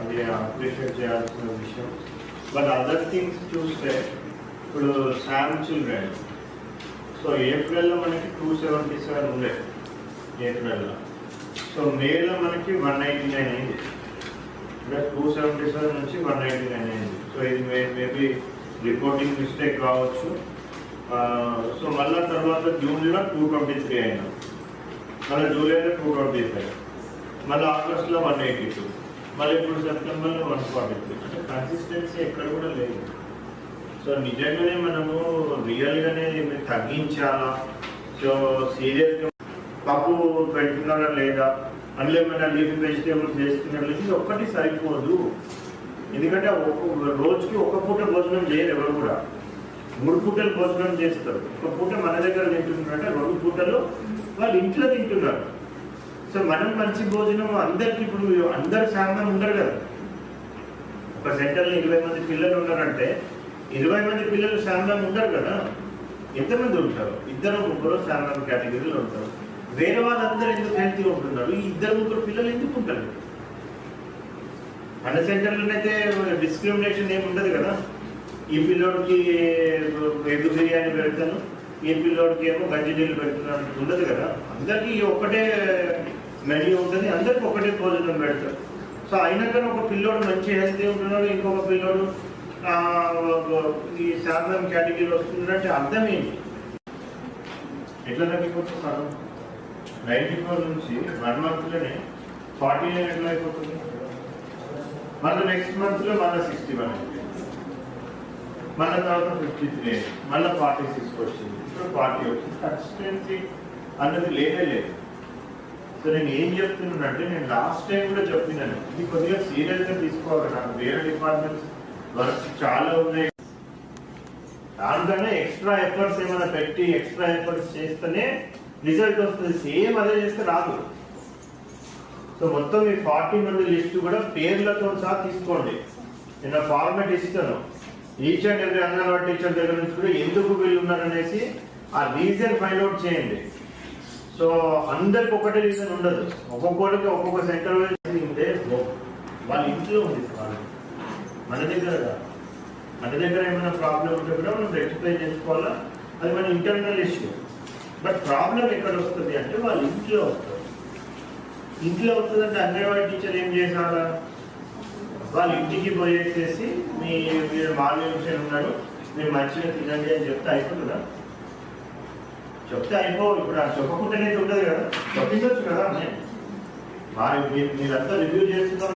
అది అప్రిషియేట్ చేయాల్సిన విషయం. బట్ అదర్ థింగ్స్ చూస్తే ఇప్పుడు శామ్ బ్రాండ్ సో ఏప్రిల్లో మనకి టూ సెవెంటీ సెవెన్ ఉండే. ఏప్రిల్లో సో మేలో మనకి వన్ నైంటీ నైన్ అయింది. అంటే టూ సెవెంటీ సెవెన్ నుంచి వన్ నైంటీ నైన్ అయింది. సో ఇది మే మేబీ రిపోర్టింగ్ మిస్టేక్ కావచ్చు. సో మళ్ళీ తర్వాత జూన్లో టూ ట్వంటీ త్రీ అయినా. మళ్ళీ జూలైలో టూ ట్వంటీ ఫైవ్ మళ్ళీ ఆగస్ట్లో వన్ ఎయిటీ టూ మళ్ళీ ఇప్పుడు సెప్టెంబర్లో వన్ ఫార్టీ త్రీ అంటే కన్సిస్టెన్సీ ఎక్కడ కూడా లేదు. సో నిజంగానే మనము రియల్గానే దీన్ని తగ్గించాలా? సో సీరియస్గా పప్పు పెడుతున్నారా లేదా? అందులో ఏమైనా లీఫ్ వెజిటేబుల్స్ చేస్తున్నారా ఇది ఒక్కటి సరిపోదు. ఎందుకంటే ఒక్క రోజుకి ఒక పూట భోజనం చేయరు ఎవరు కూడా. మూడు పూటలు భోజనం చేస్తారు. ఒక పూట మన దగ్గర తింటున్నారంటే రెండు పూటలు వాళ్ళు ఇంట్లో తింటున్నారు. సో మనం మంచి భోజనం అందరికి ఇప్పుడు అందరు సామాన్ ఉండరు కదా. ఒక సెంటర్లో ఇరవై మంది పిల్లలు ఉన్నారంటే ఇరవై మంది పిల్లలు సామాన్ ఉండరు కదా. ఎంతమంది ఉంటారు? ఇద్దరు ముగ్గురు సామాన్ కేటగిరీలో ఉంటారు. వేరే వాళ్ళందరూ ఎందుకు హెల్తీ ఉంటున్నారు? ఈ ఇద్దరు ముగ్గురు పిల్లలు ఎందుకు ఉంటారు? మన సెంటర్లోనైతే డిస్క్రిమినేషన్ ఏమి ఉండదు కదా. ఈ పిల్లోడికి ఎగ్గు బిర్యానీ పెడతాను ఈ పిల్లోడికి ఏమో గంజి నీళ్ళు పెడుతున్నాను ఉండదు కదా. అందరికీ ఒక్కటే మెన్యూ ఉంటుంది అందరికి ఒకటే భోజనం పెడతారు. సో అయినా కానీ ఒక పిల్లోడు మంచి హెల్తీ ఉంటున్నాడు ఇంకొక పిల్లోడు ఈ శాతం కేటగిరీ వస్తుందంటే అర్థం ఏంటి? ఎట్లా మనం నైన్టీ ఫోర్ నుంచి వన్ మంత్లోనే ఫార్టీ నైన్ ఎట్లా అయిపోతుంది? మళ్ళీ నెక్స్ట్ మంత్లో మళ్ళీ సిక్స్టీ వన్ మళ్ళీ తర్వాత ఫిఫ్టీ త్రీ మళ్ళీ ఫార్టీ సిక్స్ వచ్చింది. ఇప్పుడు ఫార్టీ వచ్చింది. కన్సిస్టెన్సీ అన్నది లేదే లేదు. సో నేను ఏం చెప్తున్నానంటే నేను లాస్ట్ టైం కూడా చెప్పినాను. ఇది కొద్దిగా సీరియస్గా తీసుకోవాలి. నాకు వేరే డిపార్ట్మెంట్స్ వర్క్స్ చాలా ఉన్నాయి. దానికన్నా ఎక్స్ట్రా ఎఫర్ట్స్ ఏమైనా పెట్టి ఎక్స్ట్రా ఎఫర్ట్స్ చేస్తేనే రిజల్ట్ వస్తుంది. సేమ్ అదే చేస్తే రాదు. సో మొత్తం ఈ ఫార్టీ మంది లిస్ట్ కూడా పేర్లతో సహా తీసుకోండి. నేను ఫార్మెట్ ఇస్తాను. ఈచ్ అండ్ ఎవరి అంగన్వాడీ టీచర్ దగ్గర నుంచి కూడా ఎందుకు వీళ్ళు ఉన్నారనేసి ఆ రీజన్ ఫైండ్ అవుట్ చేయండి. సో అందరికి ఒకటే రీజన్ ఉండదు. ఒక్కొక్కరికి ఒక్కొక్క సెంటర్ ఉంటే వాళ్ళ ఇంట్లో ఉంది వాళ్ళు మన దగ్గర మన దగ్గర ఏమైనా ప్రాబ్లం ఉంటే కూడా మనం రెక్టిఫై చేసుకోవాలా? అది మన ఇంటర్నల్ ఇష్యూ బట్ ప్రాబ్లం ఎక్కడ వస్తుంది అంటే వాళ్ళ ఇంట్లో వస్తుంది. ఇంట్లో వస్తుందంటే అంగన్వాడీ టీచర్ ఏం చేశారా వాళ్ళ ఇంటికి పోయేసేసి మీ మీరు మాల్యూషన్ ఉన్నాడు మీరు మంచిగా తినండి అని చెప్తే అయిపోతుందా? చెప్తే అయిపో ఇప్పుడు ఆ చెప్పకుండానే ఉండదు కదా. చెప్పించవచ్చు కదా మా- మీరు- మీరంతా రివ్యూ చేస్తున్నారు.